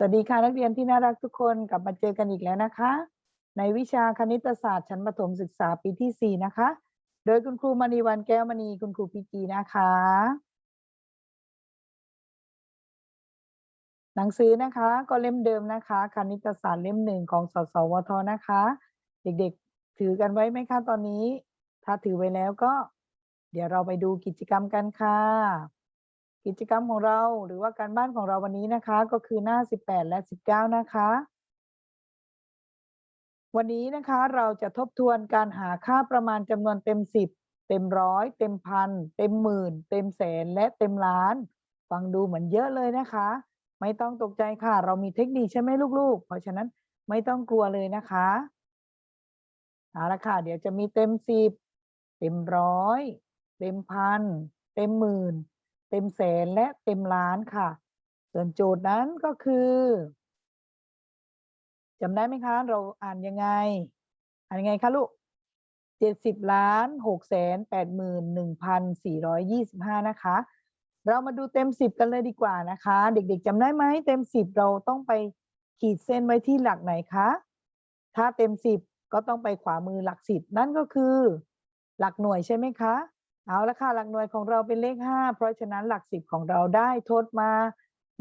สวัสดีค่ะนักเรียนที่น่ารักทุกคนกลับมาเจอกันอีกแล้วนะคะ ในวิชาคณิตศาสตร์ชั้นประถมศึกษาปีที่ 4 นะคะ โดยคุณครูมณีวันแก้วมณีคุณครูพีจีนะคะ หนังสือนะคะก็เล่มเดิมนะคะ คณิตศาสตร์เล่มหนึ่งของสสวทนะคะ เด็กๆถือกันไว้ไหมคะตอนนี้ ถ้าถือไว้แล้วก็ เดี๋ยวเราไปดูกิจกรรมกันค่ะ กิจกรรมของเราหรือว่าการบ้านของเราวันนี้นะคะ ก็คือหน้า 18 และ 19 นะคะ วันนี้นะคะเราจะทบทวนการหาค่าประมาณจำนวนเต็ม 10 เต็มร้อยเต็มพันเต็มหมื่น เต็มแสนและเต็มล้าน ฟังดูเหมือนเยอะเลยนะคะ ไม่ต้องตกใจค่ะ เรามีเทคนิคใช่ไหมลูกๆ เพราะฉะนั้นไม่ต้องกลัวเลยนะคะเอาละค่ะเดี๋ยวจะมีเต็ม10เต็มร้อยเต็มพันเต็มหมื่น เต็มแสนและเต็มล้านค่ะ ส่วนโจทย์นั้นก็คือจำได้ไหมคะ เราอ่านยังไง อ่านยังไงคะลูกเจ็ดสิบล้านหกแสนแปดหมื่นหนึ่งพันสี่ร้อยยี่สิบห้านะคะ เรามาดูเต็มสิบกันเลยดีกว่านะคะ เด็กๆจำได้ไหมเต็มสิบเราต้องไปขีดเส้นไว้ที่หลักไหนคะ ถ้าเต็มสิบก็ต้องไปขวามือหลักสิบนั่นก็คือ หลักหน่วยใช่ไหมคะ เอาละค่ะหลักหน่วยของเราเป็นเลขห้าเพราะฉะนั้นหลักสิบของเราได้ทดมา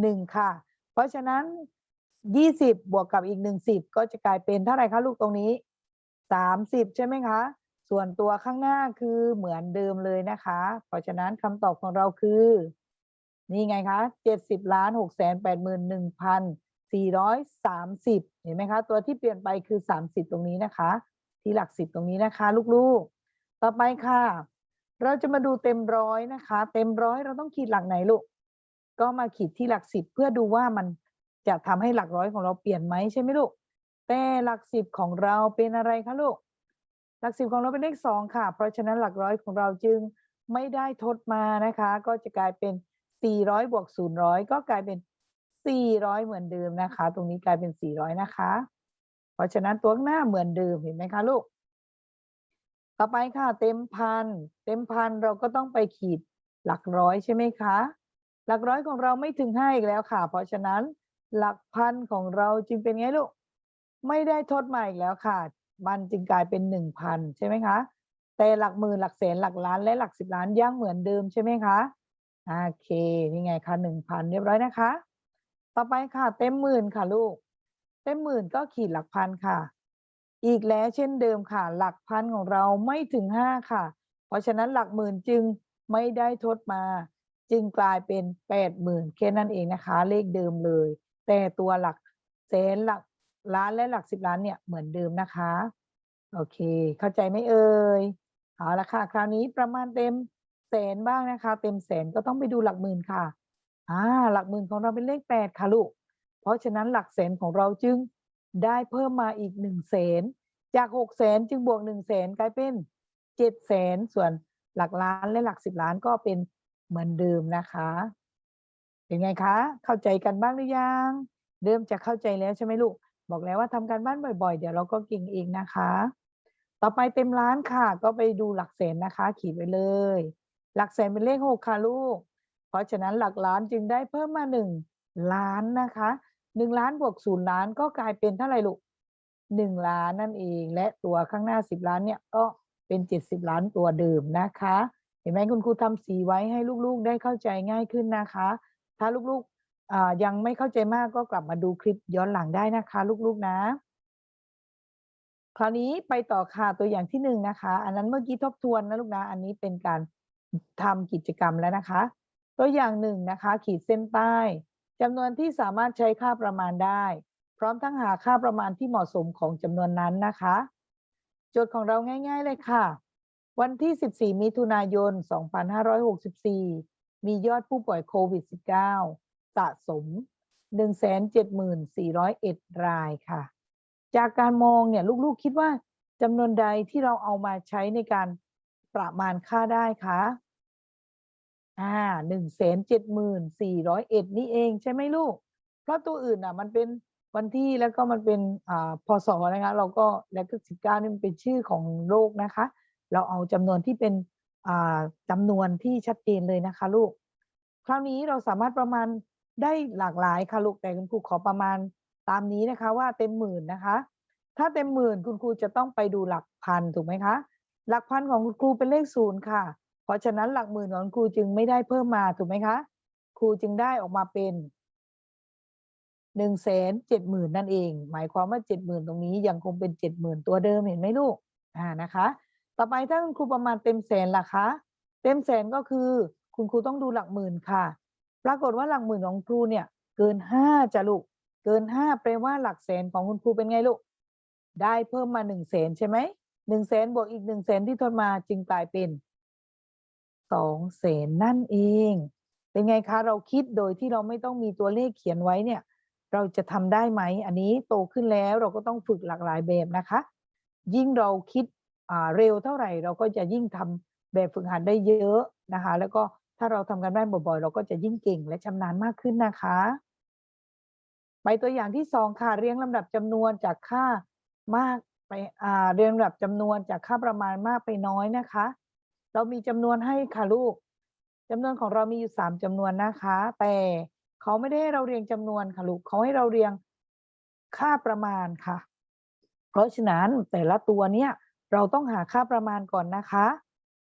หนึ่งค่ะ เพราะฉะนั้นยี่สิบบวกกับอีกหนึ่งสิบก็จะกลายเป็นเท่าไหร่คะลูกตรงนี้สามสิบใช่ไหมคะ ส่วนตัวข้างหน้าคือเหมือนเดิมเลยนะคะ เพราะฉะนั้นคำตอบของเราคือ นี่ไงคะเจ็ดสิบล้านหกแสนแปดหมื่นหนึ่งพันสี่ร้อยสามสิบเห็นไหมคะ ตัวที่เปลี่ยนไปคือสามสิบตรงนี้นะคะ ที่หลักสิบตรงนี้นะคะ ลูกๆ ต่อไปค่ะ เราจะมาดูเต็มร้อยนะคะ เต็มร้อยเราต้องขีดหลักไหนลูก ก็มาขีดที่หลักสิบเพื่อดูว่ามันจะทำให้หลักร้อยของเราเปลี่ยนไหมใช่ไหมลูก แต่หลักสิบของเราเป็นอะไรคะลูก หลักสิบของเราเป็นเลขสองค่ะ เพราะฉะนั้นหลักร้อยของเราจึงไม่ได้ทดมานะคะ ก็จะกลายเป็นสี่ร้อยบวกศูนย์ร้อยก็กลายเป็นสี่ร้อยเหมือนเดิมนะคะ ตรงนี้กลายเป็นสี่ร้อยนะคะ เพราะฉะนั้นตัวหน้าเหมือนเดิมเห็นไหมคะลูก ต่อไปค่ะเต็มพันเต็มพันเราก็ต้องไปขีดหลักร้อยใช่ไหมคะ หลักร้อยของเราไม่ถึงห้าอีกแล้วค่ะ เพราะฉะนั้นหลักพันของเราจึงเป็นไงลูกไม่ได้ทดมาอีกแล้วค่ะ มันจึงกลายเป็นหนึ่งพันใช่ไหมคะ แต่หลักหมื่นหลักแสนหลักล้านและหลักสิบล้านยังเหมือนเดิมใช่ไหมคะโอเคนี่ไงคะหนึ่งพันเรียบร้อยนะคะ ต่อไปค่ะ เต็มหมื่นค่ะลูก เต็มหมื่นก็ขีดหลักพันค่ะ อีกแล้วเช่นเดิมค่ะ หลักพันของเราไม่ถึงห้าค่ะ เพราะฉะนั้นหลักหมื่นจึงไม่ได้ทดมา จึงกลายเป็นแปดหมื่นแค่นั้นเองนะคะ เลขเดิมเลย แต่ตัวหลักแสนหลักล้านและหลักสิบล้านเนี่ยเหมือนเดิมนะคะ โอเค เข้าใจไหมเอ่ยเอาละค่ะ คราวนี้ประมาณเต็มแสนบ้างนะคะ เต็มแสนก็ต้องไปดูหลักหมื่นค่ะอ่าหลักหมื่นของเราเป็นเลขแปดค่ะลูกเพราะฉะนั้นหลักแสนของเราจึง ได้เพิ่มมาอีกหนึ่งแสนจากหกแสนจึงบวกหนึ่งแสนกลายเป็นเจ็ดแสนส่วนหลักล้านและหลักสิบล้านก็เป็นเหมือนเดิมนะคะ เป็นไงคะ เข้าใจกันบ้างหรือยังเริ่มจะเข้าใจแล้วใช่ไหมลูก บอกแล้วว่าทำการบ้านบ่อยๆ เดี๋ยวเราก็เก่งเองนะคะ ต่อไปเต็มล้านค่ะ ก็ไปดูหลักแสนนะคะ ขีดไว้เลย หลักแสนเป็นเลขหกค่ะลูก เพราะฉะนั้นหลักล้านจึงได้เพิ่มมาหนึ่งล้านนะคะ หนึ่งล้านบวกศูนย์ล้านก็กลายเป็นเท่าไหร่ลูกหนึ่งล้านนั่นเอง และตัวข้างหน้าสิบล้านเนี่ยก็เป็นเจ็ดสิบล้านตัวเดิมนะคะ เห็นไหมคุณครูทำสีไว้ให้ลูกๆได้เข้าใจง่ายขึ้นนะคะ ถ้าลูกๆยังไม่เข้าใจมากก็กลับมาดูคลิปย้อนหลังได้นะคะ ลูกๆนะ คราวนี้ไปต่อค่ะตัวอย่างที่หนึ่งนะคะ อันนั้นเมื่อกี้ทบทวนนะลูกนะ อันนี้เป็นการทำกิจกรรมแล้วนะคะ ตัวอย่างหนึ่งนะคะ ขีดเส้นใต้ จำนวนที่สามารถใช้ค่าประมาณได้ พร้อมทั้งหาค่าประมาณที่เหมาะสมของจำนวนนั้นนะคะ โจทย์ของเราง่าย ๆ เลยค่ะ วันที่ 14 มิถุนายน 2564 มียอดผู้ป่วยโควิด -19 สะสม 174,401 รายค่ะ จากการมองเนี่ยลูกๆคิดว่าจำนวนใดที่เราเอามาใช้ในการประมาณค่าได้คะ อ่าหนึ่งแสนเจ็ดหมื่นสี่ร้อยเอ็ดนี่เองใช่ไหมลูก เพราะตัวอื่นอะมันเป็นวันที่แล้วก็มันเป็นอ่าพศนะคะ เราก็แล้วก็สิบเก้านี่มันเป็นชื่อของโรคนะคะ เราเอาจำนวนที่เป็นอ่าจำนวนที่ชัดเจนเลยนะคะลูก คราวนี้เราสามารถประมาณได้หลากหลายค่ะลูกแต่คุณครูขอประมาณตามนี้นะคะว่าเต็มหมื่นนะคะ ถ้าเต็มหมื่นคุณครูจะต้องไปดูหลักพันถูกไหมคะ หลักพันของคุณครูเป็นเลขศูนย์ค่ะ เพราะฉะนั้นหลักหมื่นของครูจึงไม่ได้เพิ่มมาถูกไหมคะ ครูจึงได้ออกมาเป็นหนึ่งแสนเจ็ดหมื่นนั่นเอง หมายความว่าเจ็ดหมื่นตรงนี้ยังคงเป็นเจ็ดหมื่นตัวเดิมเห็นไหมลูกอ่านะคะ ต่อไปถ้าคุณครูประมาณเต็มแสนล่ะคะ เต็มแสนก็คือ คุณครูต้องดูหลักหมื่นค่ะ ปรากฏว่าหลักหมื่นของครูเนี่ย เกินห้าจะลูก เกินห้าแปลว่าหลักแสนของคุณครูเป็นไงลูก ได้เพิ่มมาหนึ่งแสนใช่ไหมหนึ่งแสนบวกอีกหนึ่งแสนที่ทดมาจึงกลายเป็น สองแสนนั่นเอง เป็นไงคะ เราคิดโดยที่เราไม่ต้องมีตัวเลขเขียนไว้เนี่ย เราจะทำได้ไหม อันนี้โตขึ้นแล้วเราก็ต้องฝึกหลากหลายแบบนะคะ ยิ่งเราคิดเร็วเท่าไหร่ เราก็จะยิ่งทำแบบฝึกหัดได้เยอะนะคะ แล้วก็ถ้าเราทำกันบ้านบ่อยๆ เราก็จะยิ่งเก่งและชำนาญมากขึ้นนะคะ ไปตัวอย่างที่สองค่ะ เรียงลำดับจำนวนจากค่ามากไปเรียงลำดับจำนวนจากค่าประมาณมากไปน้อยนะคะ เรามีจำนวนให้ค่ะลูกจำนวนของเรามีอยู่สามจำนวนนะคะ แต่เขาไม่ได้ให้เราเรียงจำนวนค่ะลูกเขาให้เราเรียงค่าประมาณค่ะ เพราะฉะนั้นแต่ละตัวเนี้ยเราต้องหาค่าประมาณก่อนนะคะ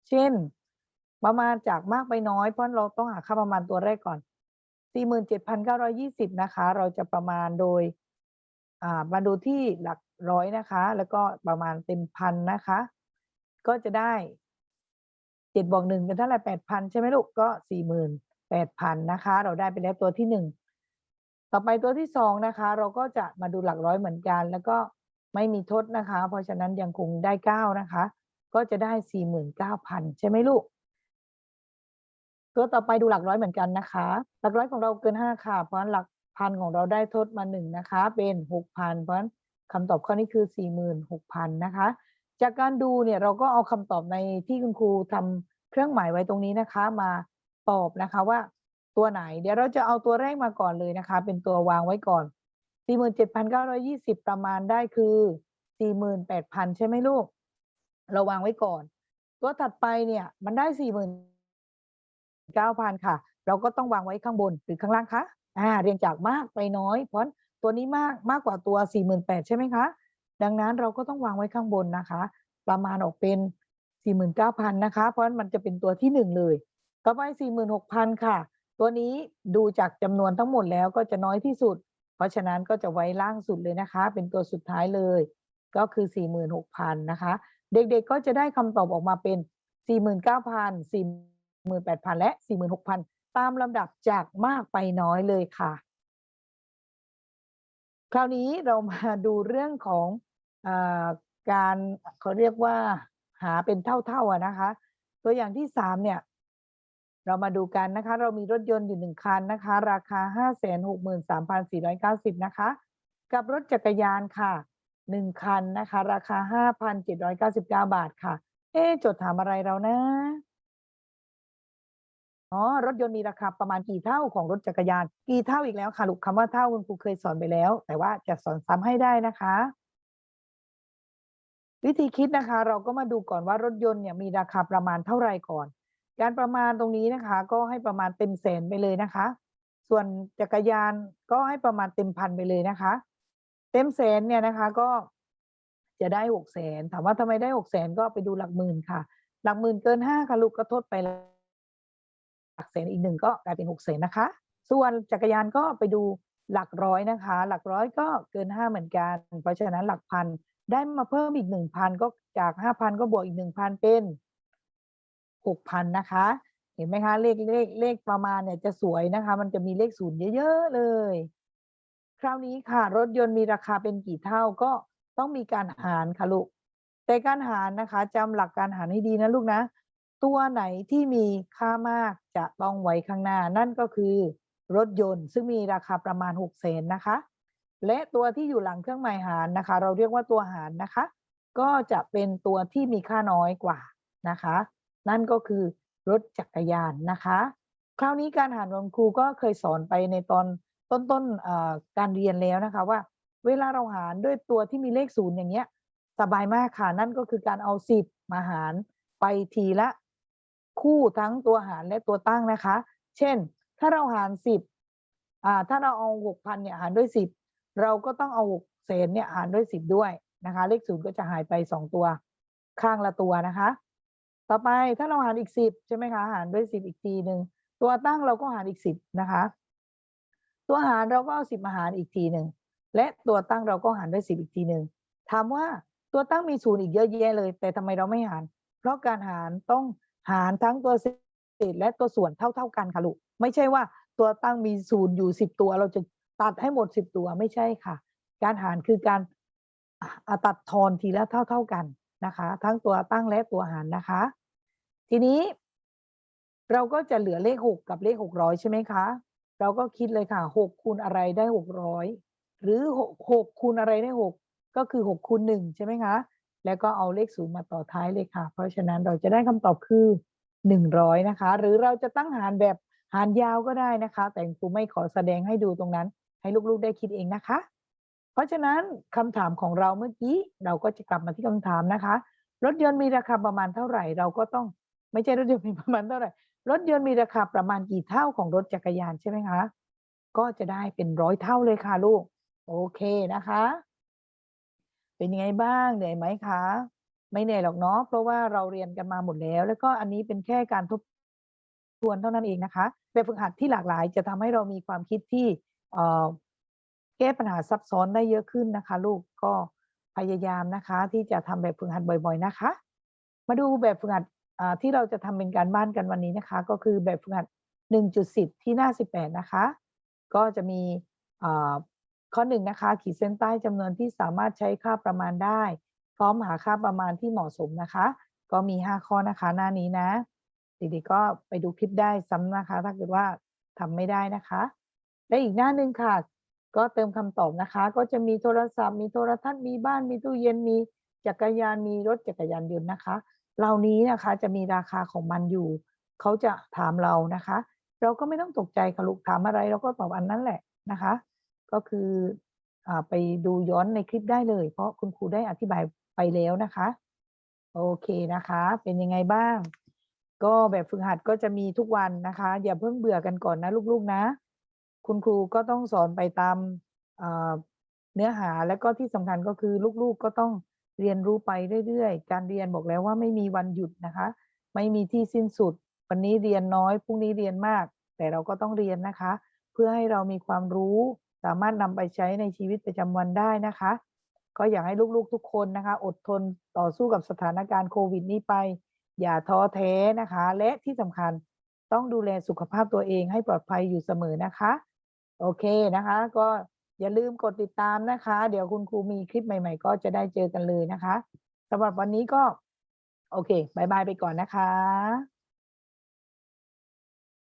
เช่น ประมาณจากมากไปน้อยเพราะเราต้องหาค่าประมาณตัวแรกก่อน 47,920 นะคะ เราจะประมาณโดยมาดูที่หลักร้อยนะคะ แล้วก็ประมาณเต็มพันนะคะ ก็จะได้ เจ็ดบวกหนึ่งเป็นเท่าไหร่แปดพันใช่ไหมลูกก็สี่หมื่นแปดพันนะคะ เราได้ไปแล้วตัวที่หนึ่งต่อไปตัวที่สองนะคะ เราก็จะมาดูหลักร้อยเหมือนกัน แล้วก็ไม่มีทดนะคะ เพราะฉะนั้นยังคงได้เก้านะคะ ก็จะได้สี่หมื่นเก้าพันใช่ไหมลูก ตัวต่อไปดูหลักร้อยเหมือนกันนะคะ หลักร้อยของเราเกินห้าค่ะ เพราะฉะนั้นหลักพันของเราได้ทดมาหนึ่งนะคะ เป็นหกพันเพราะฉะนั้นคำตอบข้อนี้คือสี่หมื่นหกพันนะคะ จากการดูเนี่ยเราก็เอาคำตอบในที่คุณครูทำเครื่องหมายไว้ตรงนี้นะคะ มาตอบนะคะว่าตัวไหน เดี๋ยวเราจะเอาตัวแรกมาก่อนเลยนะคะ เป็นตัววางไว้ก่อน 47,920 ประมาณได้คือ 48,000 ใช่ไหมลูก เราวางไว้ก่อน ตัวถัดไปเนี่ยมันได้ 49,000 ค่ะ เราก็ต้องวางไว้ข้างบนหรือข้างล่างคะอ่าเรียงจากมากไปน้อย เพราะตัวนี้มากมากกว่าตัว 48,000 ใช่ไหมคะ ดังนั้นเราก็ต้องวางไว้ข้างบนนะคะ ประมาณออกเป็น 49,000นะคะ เพราะมันจะเป็นตัวที่หนึ่งเลย ต่อไป 46,000 ค่ะ ตัวนี้ดูจากจำนวนทั้งหมดแล้วก็จะน้อยที่สุด เพราะฉะนั้นก็จะไว้ล่างสุดเลยนะคะ เป็นตัวสุดท้ายเลย ก็คือ 46,000 นะคะ เด็กๆก็จะได้คำตอบออกมาเป็น 49,000 48,000 และ 46,000 ตามลำดับจากมากไปน้อยเลยค่ะ คราวนี้เรามาดูเรื่องของ การเขาเรียกว่าหาเป็นเท่าๆนะคะ ตัวอย่างที่สามเนี่ย เรามาดูกันนะคะ เรามีรถยนต์อยู่หนึ่งคันนะคะ ราคาห้าแสนหกหมื่นสามพันสี่ร้อยเก้าสิบนะคะ กับรถจักรยานค่ะหนึ่งคันนะคะ ราคาห้าพันเจ็ดร้อยเก้าสิบเก้าบาทค่ะ เอ๊จทย์ถามอะไรเรานะอ๋อรถยนต์มีราคาประมาณกี่เท่าของรถจักรยาน กี่เท่าอีกแล้วค่ะลูกคำว่าเท่าคุณครูเคยสอนไปแล้ว แต่ว่าจะสอนซ้ำให้ได้นะคะ วิธีคิดนะคะ เราก็มาดูก่อนว่ารถยนต์เนี่ยมีราคาประมาณเท่าไหร่ก่อน การประมาณตรงนี้นะคะ ก็ให้ประมาณเต็มแสนไปเลยนะคะ ส่วนจักรยานก็ให้ประมาณเต็มพันไปเลยนะคะ เต็มแสนเนี่ยนะคะก็จะได้หกแสนถามว่าทำไมได้หกแสนก็ไปดูหลักหมื่นค่ะ หลักหมื่นเกินห้าค่ะลูกก็ทดไปแล้วหลักแสนอีกหนึ่งก็กลายเป็นหกแสนนะคะ ส่วนจักรยานก็ไปดูหลักร้อยนะคะ หลักร้อยก็เกินห้าเหมือนกัน เพราะฉะนั้นหลักพัน ได้มาเพิ่มอีกหนึ่งพันก็จากห้าพันก็บวกอีกหนึ่งพันเป็นหกพันนะคะ เห็นไหมคะ เลขเลขเลขประมาณเนี่ยจะสวยนะคะ มันจะมีเลขศูนย์เยอะๆเลย คราวนี้ค่ะ รถยนต์มีราคาเป็นกี่เท่าก็ต้องมีการหารค่ะลูกแต่การหารนะคะจำหลักการหารให้ดีนะลูกนะ ตัวไหนที่มีค่ามากจะต้องไว้ข้างหน้า นั่นก็คือ รถยนต์ซึ่งมีราคาประมาณ6แสนนะคะ และตัวที่อยู่หลังเครื่องหมายหารนะคะ เราเรียกว่าตัวหารนะคะ ก็จะเป็นตัวที่มีค่าน้อยกว่านะคะ นั่นก็คือรถจักรยานนะคะ คราวนี้การหารของครูก็เคยสอนไปในตอนต้นๆเอ่อการเรียนแล้วนะคะว่า เวลาเราหารด้วยตัวที่มีเลขศูนย์อย่างเงี้ยสบายมากค่ะ นั่นก็คือการเอาสิบมาหารไปทีละ คู่ทั้งตัวหารและตัวตั้งนะคะ เช่น ถ้าเราหารสิบอ่าถ้าเราเอาหกพันเนี่ยหารด้วยสิบ เราก็ต้องเอาหกแสนเนี่ยหารด้วยสิบด้วยนะคะ เลขศูนย์ก็จะหายไปสองตัวข้างละตัวนะคะ ต่อไปถ้าเราหารอีกสิบใช่ไหมคะ หารด้วยสิบอีกทีหนึ่งตัวตั้งเราก็หารอีกสิบนะคะ ตัวหารเราก็เอาสิบมาหารอีกทีหนึ่งและตัวตั้งเราก็หารด้วยสิบอีกทีหนึ่งถามว่าตัวตั้งมีศูนย์อีกเยอะแยะเลย แต่ทำไมเราไม่หาร เพราะการหารต้องหารทั้งตัวเศษและตัวส่วนเท่า ๆกันค่ะลูกไม่ใช่ว่าตัวตั้งมีศูนย์อยู่สิบตัวเราจะ ตัดให้หมดสิบตัวไม่ใช่ค่ะ การหารคือการตัดทอนทีละเท่าๆกันนะคะ ทั้งตัวตั้งและตัวหารนะคะ ทีนี้เราก็จะเหลือเลขหกกับเลขหกร้อยใช่ไหมคะ เราก็คิดเลยค่ะหกคูณอะไรได้หกร้อยหรือหกหกคูณอะไรได้หกก็คือหกคูณหนึ่งใช่ไหมคะ แล้วก็เอาเลขศูนย์มาต่อท้ายเลยค่ะ เพราะฉะนั้นเราจะได้คำตอบคือหนึ่งร้อยนะคะ หรือเราจะตั้งหารแบบหารยาวก็ได้นะคะ แต่ครูไม่ขอแสดงให้ดูตรงนั้น ให้ลูกๆได้คิดเองนะคะ เพราะฉะนั้นคำถามของเราเมื่อกี้เราก็จะกลับมาที่คำถามนะคะ รถยนต์มีราคาประมาณเท่าไหร่ เราก็ต้องไม่ใช่รถยนต์มีประมาณเท่าไหร่ รถยนต์มีราคาประมาณกี่เท่าของรถจักรยานใช่ไหมคะ ก็จะได้เป็นร้อยเท่าเลยค่ะลูก โอเคนะคะ เป็นยังไงบ้างเหนื่อยไหมคะ ไม่เหนื่อยหรอกเนาะเพราะว่าเราเรียนกันมาหมดแล้ว แล้วก็อันนี้เป็นแค่การทบทวนเท่านั้นเองนะคะแบบฝึกหัดที่หลากหลายจะทำให้เรามีความคิดที่ แก้ปัญหาซับซ้อนได้เยอะขึ้นนะคะ ลูกก็พยายามนะคะ ที่จะทำแบบฝึกหัดบ่อย ๆนะคะ มาดูแบบฝึกหัดที่เราจะทำเป็นการบ้านกันวันนี้นะคะ ก็คือแบบฝึกหัด 1.10 ที่หน้า 18 นะคะ ก็จะมีข้อหนึ่งนะคะ ขีดเส้นใต้จำนวนที่สามารถใช้ค่าประมาณได้ พร้อมหาค่าประมาณที่เหมาะสมนะคะ ก็มี 5 ข้อนะคะหน้านี้นะเด็กๆก็ไปดูคลิปได้ซ้ำนะคะ ถ้าเกิดว่าทำไม่ได้นะคะ และอีกหน้าหนึ่งค่ะ ก็เติมคำตอบนะคะ ก็จะมีโทรศัพท์ มีโทรทัศน์มีบ้านมีตู้เย็นมีจักรยานมีรถจักรยานยนต์นะคะ เหล่านี้นะคะจะมีราคาของมันอยู่ เขาจะถามเรานะคะ เราก็ไม่ต้องตกใจค่ะลูกถามอะไรเราก็ตอบอันนั้นแหละนะคะ ก็คืออไปดูย้อนในคลิปได้เลย เพราะคุณครูได้อธิบายไปแล้วนะคะ โอเคนะคะ เป็นยังไงบ้าง ก็แบบฝึกหัดก็จะมีทุกวันนะคะ อย่าเพิ่งเบื่อกันก่อนนะลูกๆนะ คุณครูก็ต้องสอนไปตามเนื้อหาและก็ที่สำคัญก็คือลูกๆก็ต้องเรียนรู้ไปเรื่อยๆ การเรียนบอกแล้วว่าไม่มีวันหยุดนะคะ ไม่มีที่สิ้นสุด วันนี้เรียนน้อยพรุ่งนี้เรียนมาก แต่เราก็ต้องเรียนนะคะ เพื่อให้เรามีความรู้ สามารถนำไปใช้ในชีวิตประจำวันได้นะคะ ก็อยากให้ลูกๆทุกคนนะคะ อดทนต่อสู้กับสถานการณ์โควิดนี้ไป อย่าท้อแท้นะคะ และที่สำคัญต้องดูแลสุขภาพตัวเองให้ปลอดภัยอยู่เสมอนะคะ โอเคนะคะ ก็อย่าลืมกดติดตามนะคะ เดี๋ยวคุณครูมีคลิปใหม่ๆ ก็จะได้เจอกันเลยนะคะสำหรับวันนี้ก็ โอเคบายบายไปก่อนนะคะ